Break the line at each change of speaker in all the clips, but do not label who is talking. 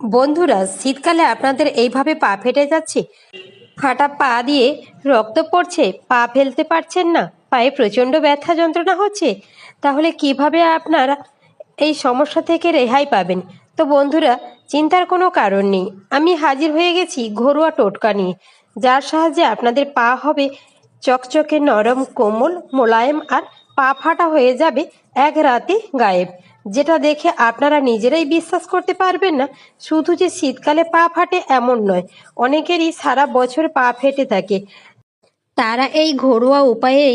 বন্ধুরা, শীতকালে আপনাদের এইভাবে পা ফেটে যাচ্ছে? ফাটা পা দিয়ে রক্ত পড়ছে, পা ফেলতে পারছেন না, পায়ে প্রচণ্ড ব্যথা যন্ত্রণা হচ্ছে। তাহলে কীভাবে আপনারা এই সমস্যা থেকে রেহাই পাবেন? তো বন্ধুরা, চিন্তার কোনো কারণ নেই। আমি হাজির হয়ে গেছি ঘরোয়া টোটকা নিয়ে। যার সাহায্যে আপনাদের পা হবে চকচকে নরম, কোমল, মোলায়েম আর পা ফাটা হয়ে যাবে এক রাতে গায়েব। যেটা দেখে আপনারা নিজেরাই বিশ্বাস করতে পারবেন না। শুধু যে শীতকালে পা ফাটে এমন নয়, অনেকেরই সারা বছর পা ফেটে থাকে। তারা এই ঘরোয়া উপায়ে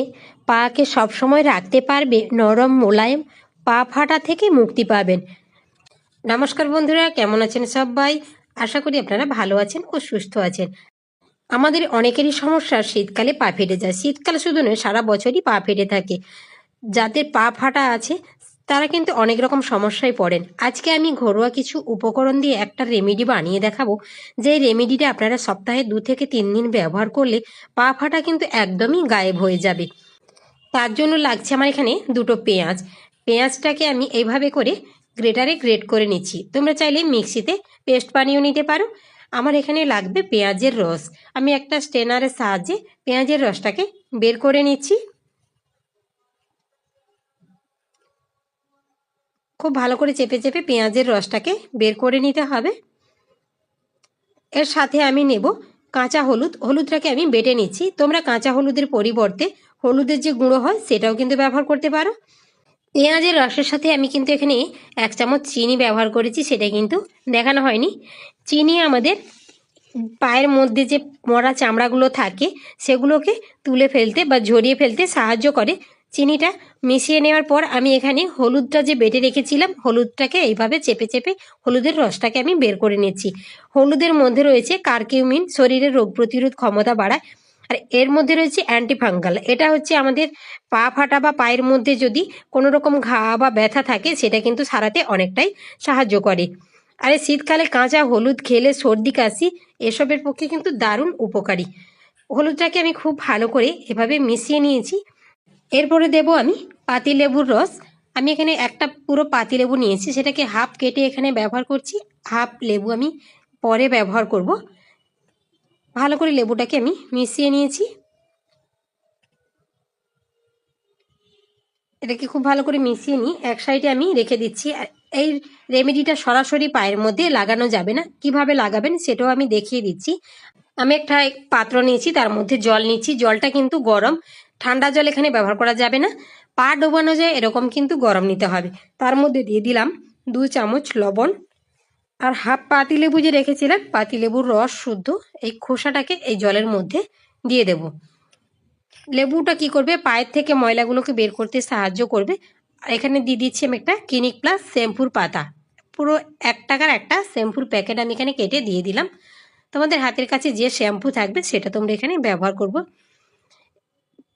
পাকে সবসময় রাখতে পারবে, নরম মোলায়েম, পা ফাটা থেকে মুক্তি পাবেন। নমস্কার বন্ধুরা, কেমন আছেন সবাই? আশা করি আপনারা ভালো আছেন ও সুস্থ আছেন। আমাদের অনেকেরই সমস্যা, শীতকালে পা ফেটে যায়। শীতকালে শুধু নয়, সারা বছরই পা ফেটে থাকে। যাদের পা ফাটা আছে তারা কিন্তু অনেক রকম সমস্যায় পড়েন। আজকে আমি ঘরোয়া কিছু উপকরণ দিয়ে একটা রেমেডি বানিয়ে দেখাবো। যে রেমেডিটা আপনারা সপ্তাহে দু থেকে তিন দিন ব্যবহার করলে পা ফাটা কিন্তু একদমই গায়েব হয়ে যাবে। তার জন্য লাগছে আমার এখানে দুটো পেঁয়াজ। পেঁয়াজটাকে আমি এইভাবে করে গ্রেটারে গ্রেট করে নিচ্ছি। তোমরা চাইলে মিক্সিতে পেস্ট বানিয়েও নিতে পারো। আমার এখানে লাগবে পেঁয়াজের রস। আমি একটা স্টেনারের সাহায্যে পেঁয়াজের রসটাকে বের করে নিচ্ছি। খুব ভালো করে চেপে চেপে পেঁয়াজের রসটাকে বের করে নিতে হবে। এর সাথে আমি নেব কাঁচা হলুদ। হলুদটাকে আমি বেটে নিচ্ছি। তোমরা কাঁচা হলুদের পরিবর্তে হলুদের যে গুঁড়ো হয় সেটাও কিন্তু ব্যবহার করতে পারো। পেঁয়াজের রসের সাথে আমি কিন্তু এখানে এক চামচ চিনি ব্যবহার করেছি, সেটা কিন্তু দেখানো হয়নি। চিনি আমাদের পায়ের মধ্যে যে মরা চামড়াগুলো থাকে, সেগুলোকে তুলে ফেলতে বা ঝরিয়ে ফেলতে সাহায্য করে। চিনিটা মিশিয়ে নেওয়ার পর আমি এখানে হলুদটা যে বেটে রেখেছিলাম, হলুদটাকে এইভাবে চেপে চেপে হলুদের রসটাকে আমি বের করে নিচ্ছি। হলুদের মধ্যে রয়েছে কার্কিউমিন শরীরের রোগ প্রতিরোধ ক্ষমতা বাড়ায়, আর এর মধ্যে রয়েছে অ্যান্টিফাঙ্গাল। এটা হচ্ছে আমাদের পা ফাটা বা পায়ের মধ্যে যদি কোনো রকম ঘা বা ব্যথা থাকে, সেটা কিন্তু সারাতে অনেকটাই সাহায্য করে। আর এই শীতকালে কাঁচা হলুদ খেলে সর্দি, কাশি এসবের পক্ষে কিন্তু দারুণ উপকারী। হলুদটাকে আমি খুব ভালো করে এভাবে মিশিয়ে নিয়েছি। এরপরে দেব আমি পাতিলেবুর রস। আমি এখানে একটা পুরো পাতিলেবু নিয়েছি, সেটাকে হাফ কেটে এখানে ব্যবহার করছি। হাফ লেবু আমি পরে ব্যবহার করব। ভালো করে লেবুটাকে আমি মিশিয়ে নিয়েছি। এটাকে খুব ভালো করে মিশিয়ে নিই এক সাইডে আমি রেখে দিচ্ছি। এই রেমেডিটা সরাসরি পায়ের মধ্যে লাগানো যাবে না। কীভাবে লাগাবেন সেটাও আমি দেখিয়ে দিচ্ছি। আমি একটা পাত্র নিয়েছি, তার মধ্যে জল নিচ্ছি। জলটা কিন্তু গরম। ঠান্ডা জল এখানে ব্যবহার করা যাবে না। পা ডোবানো যায়, এরকম কিন্তু গরম নিতে হবে। তার মধ্যে দিয়ে দিলাম দু চামচ লবণ আর হাফ পাতিলেবু যে রেখেছিলাম পাতিলেবুর রস শুদ্ধ, এই খোসাটাকে এই জলের মধ্যে দিয়ে দেব। লেবুটা কি করবে? পায়ের থেকে ময়লাগুলোকে বের করতে সাহায্য করবে। এখানে দিয়ে দিচ্ছি আমি একটা ক্লিনিক প্লাস শ্যাম্পুর পাতা। পুরো এক টাকার একটা শ্যাম্পুর প্যাকেট আমি এখানে কেটে দিয়ে দিলাম। তোমাদের হাতের কাছে যে শ্যাম্পু থাকবে, সেটা তোমরা এখানে ব্যবহার করব।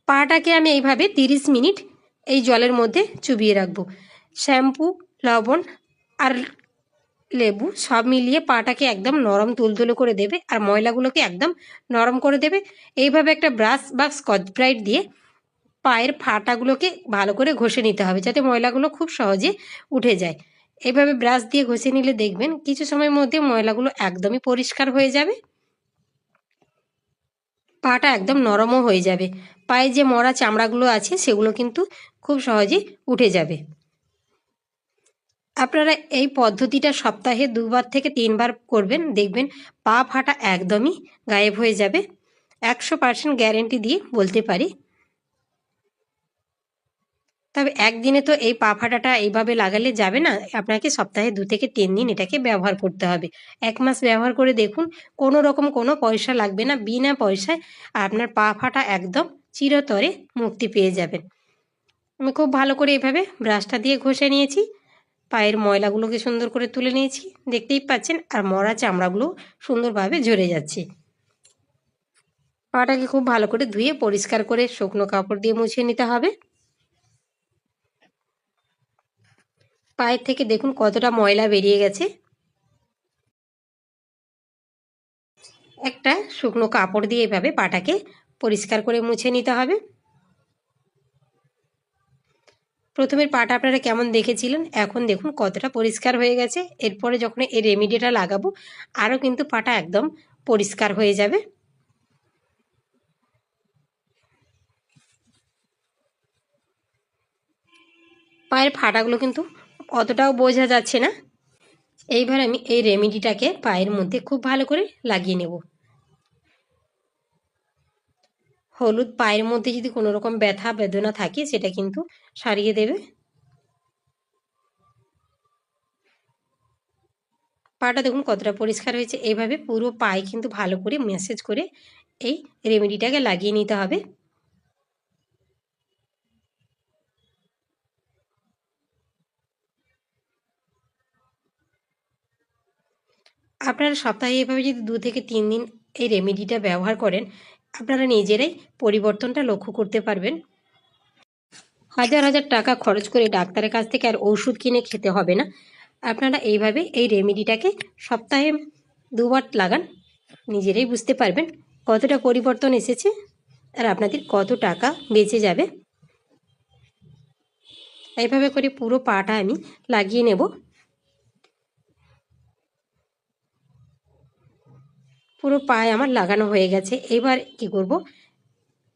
পাটাকে আমি এইভাবে তিরিশ মিনিট এই জলের মধ্যে চুবিয়ে রাখব। শ্যাম্পু, লবণ আর লেবু সব মিলিয়ে পাটাকে একদম নরম তুলতুলো করে দেবে আর ময়লাগুলোকে একদম নরম করে দেবে। এইভাবে একটা ব্রাশ বা স্কচ ব্রাইট দিয়ে পায়ের ফাটাগুলোকে ভালো করে ঘষে নিতে হবে যাতে ময়লাগুলো খুব সহজে উঠে যায়। এইভাবে ব্রাশ দিয়ে ঘষে নিলে দেখবেন কিছু সময়ের মধ্যে ময়লাগুলো একদমই পরিষ্কার হয়ে যাবে। পাটা একদম নরমও হয়ে যাবে। পায়ে যে মরা চামড়াগুলো আছে, সেগুলো কিন্তু খুব সহজে উঠে যাবে। আপনারা এই পদ্ধতিটা সপ্তাহে দুবার থেকে তিনবার করবেন। দেখবেন পা ফাটা একদমই গায়েব হয়ে যাবে। একশো পার্সেন্ট গ্যারেন্টি দিয়ে বলতে পারি। তবে একদিনে তো এই পা ফাটাটা এইভাবে লাগালে যাবে না। আপনাকে সপ্তাহে দু থেকে তিন দিন এটাকে ব্যবহার করতে হবে। এক মাস ব্যবহার করে দেখুন, কোনো রকম কোনো পয়সা লাগবে না। বিনা পয়সায় আপনার পা ফাটা একদম চিরতরে মুক্তি পেয়ে যাবেন। আমি খুব ভালো করে এভাবে ব্রাশটা দিয়ে ঘষে নিয়েছি। পায়ের ময়লাগুলোকে সুন্দর করে তুলে নিয়েছি। দেখতেই পাচ্ছেন, আর মরা চামড়াগুলো সুন্দরভাবে ঝরে যাচ্ছে। পাটাকে খুব ভালো করে ধুয়ে পরিষ্কার করে শুকনো কাপড় দিয়ে মুছিয়ে নিতে হবে। পায়ের থেকে দেখুন কতটা ময়লা বেরিয়ে গেছে। একটা শুকনো কাপড় দিয়ে এভাবে পাটাকে পরিষ্কার করে মুছে নিতে হবে। প্রথমের পাটা আপনারা কেমন দেখেছিলেন? এখন দেখুন কতটা পরিষ্কার হয়ে গেছে। এরপরে যখন এই রেমিডিটা লাগাবো, আরও কিন্তু পাটা একদম পরিষ্কার হয়ে যাবে। পায়ের ফাটাগুলো কিন্তু অতটাও বোঝা যাচ্ছে না। এইবার আমি এই রেমিডিটাকে পায়ের মধ্যে খুব ভালো করে লাগিয়ে নেব। হলুদ পায়ের মধ্যে যদি কোনো রকম ব্যথা, বেদনা থাকে, সেটা কিন্তু সারিয়ে দেবে। পাটা দেখুন কতটা পরিষ্কার হয়েছে। এইভাবে পুরো পায়ে কিন্তু ভালো করে মেসেজ করে এই রেমেডিটাকে লাগিয়ে নিতে হবে। আপনারা সপ্তাহে এভাবে যদি দু থেকে তিন দিন এই রেমেডিটা ব্যবহার করেন, আপনারা নিজেরাই পরিবর্তনটা লক্ষ্য করতে পারবেন। হাজার হাজার টাকা খরচ করে ডাক্তারের কাছ থেকে আর ওষুধ কিনে খেতে হবে না। আপনারা এইভাবে এই রেমেডিটাকে সপ্তাহে দুবার লাগান, নিজেরাই বুঝতে পারবেন কতটা পরিবর্তন এসেছে আর আপনাদের কত টাকা বেঁচে যাবে। এইভাবে করে পুরো পাটা আমি লাগিয়ে নেব। পুরো পায়ে আমার লাগানো হয়ে গেছে। এবার কি করব?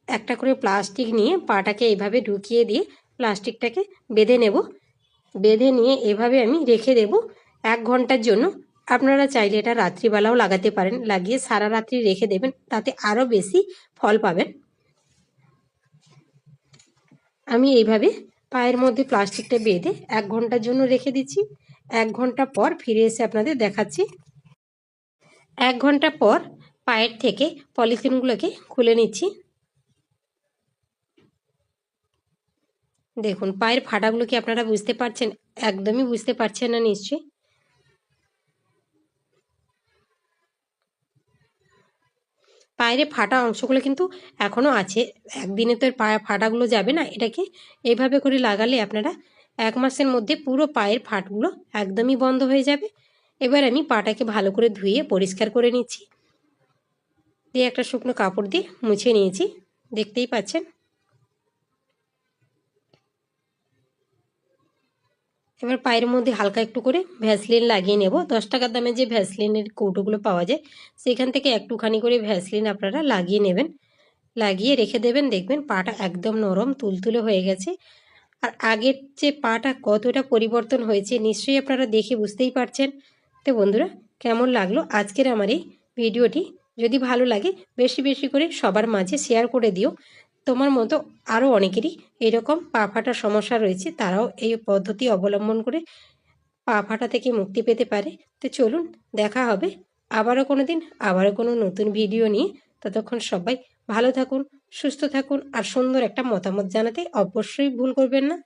একটা করে প্লাস্টিক নিয়ে পাটাকে এইভাবে ঢুকিয়ে দিয়ে প্লাস্টিকটাকে বেঁধে নেব। বেঁধে নিয়ে এভাবে আমি রেখে দেব এক ঘণ্টার জন্য। আপনারা চাইলে এটা রাত্রিবেলাও লাগাতে পারেন। লাগিয়ে সারা রাত্রি রেখে দেবেন, তাতে আরও বেশি ফল পাবেন। আমি এইভাবে পায়ের মধ্যে প্লাস্টিকটা বেঁধে এক ঘণ্টার জন্য রেখে দিচ্ছি। এক ঘণ্টা পর ফিরে এসে আপনাদের দেখাচ্ছি। এক ঘণ্টা পর পায়ের থেকে পলিথিনগুলোকে খুলে নিচ্ছি। দেখুন, পায়ের ফাটাগুলো কি আপনারা বুঝতে পারছেন? একদমই বুঝতে পারছেন না নিশ্চয়ই। পায়ের ফাটা অংশগুলো কিন্তু এখনও আছে। একদিনে তো পায়ে ফাটাগুলো যাবে না। এটাকে এইভাবে করে লাগালে আপনারা এক মাসের মধ্যে পুরো পায়ের ফাটগুলো একদমই বন্ধ হয়ে যাবে। এবার আমি পাটাকে ভালো করে ধুয়ে পরিষ্কার করে নিচ্ছি। দিয়ে একটা শুকনো কাপড় দিয়ে মুছে নিয়েছি। দেখতেই পাচ্ছেন? এবার পায়ের মধ্যে হালকা একটু করে ভ্যাসলিন লাগিয়ে নেব। দশ টাকার দামে যে ভ্যাসলিনের কৌটোগুলো পাওয়া যায়, সেখান থেকে একটুখানি করে ভ্যাসলিন আপনারা লাগিয়ে নেবেন। লাগিয়ে রেখে দেবেন, দেখবেন পাটা একদম নরম, তুলতুলে হয়ে গেছে। আর আগের যে পাটা কতটা পরিবর্তন হয়েছে, নিশ্চয়ই আপনারা দেখে বুঝতেই পারছেন। তো বন্ধুরা, কেমন লাগল আজকের আমার এই ভিডিওটি? যদি ভালো লাগে, বেশি বেশি করে সবার মাঝে শেয়ার করে দিও। তোমার মতো আরও অনেকেরই এরকম পা ফাটার সমস্যা রয়েছে, তারাও এই পদ্ধতি অবলম্বন করে পা ফাটা থেকে মুক্তি পেতে পারে। তো চলুন, দেখা হবে আবারও কোনো দিন আবারও কোনো নতুন ভিডিও নিয়ে। ততক্ষণ সবাই ভালো থাকুন, সুস্থ থাকুন, আর সুন্দর একটা মতামত জানাতে অবশ্যই ভুল করবেন না।